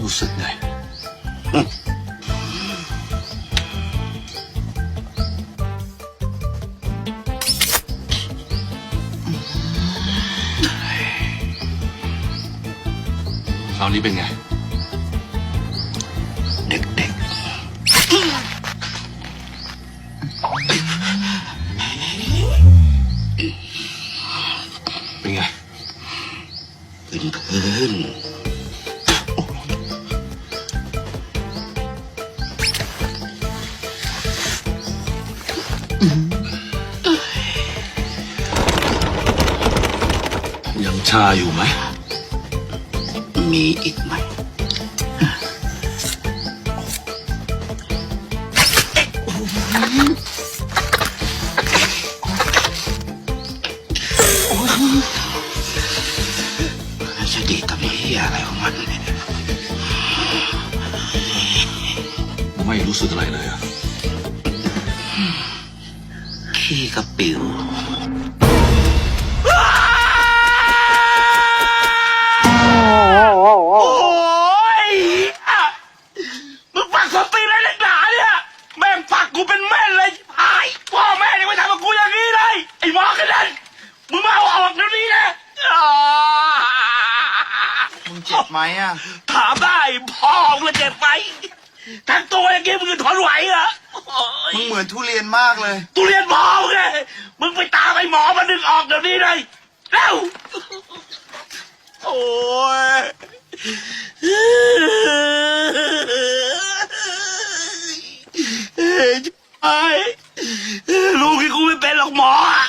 รู้สึกไงคราวนี้เป็นไง เด็กเป็นไง ๆพื้นยังชาอยู่ไหม มีอีกไหม ยอะไรของมันเนี่ยไม่รู้สึกอะไรเลยอะขี้กระปิวโอ้ยอะมึงฝักสติอะไรนักหนาเนี่ย แม่งฝักกูเป็นแม่นเลยหายพ่อแม่ยังไม่ทำกับกูอย่างนี้เลย ไอ้หมอกันนั่นมึงมาเอาออกเดี๋ยวนี้นะอ่า มึงเจ็บไหมอะ ถามได้พ่อมึงจะเจ็บไหมทั้งตัวอย่างงี้มึงจะทนไหวเหรอโอ้ยมึงเหมือนทุเรียนมากเลยตุเรียนหมอมึงไงมึงไปตามไอ้หมอมาดึงออกเดี๋ยวนี้เลยเร็วโอ้ยเฮ้ยไอ้ลูกที่กูไม่เป็นหรอกหมออะ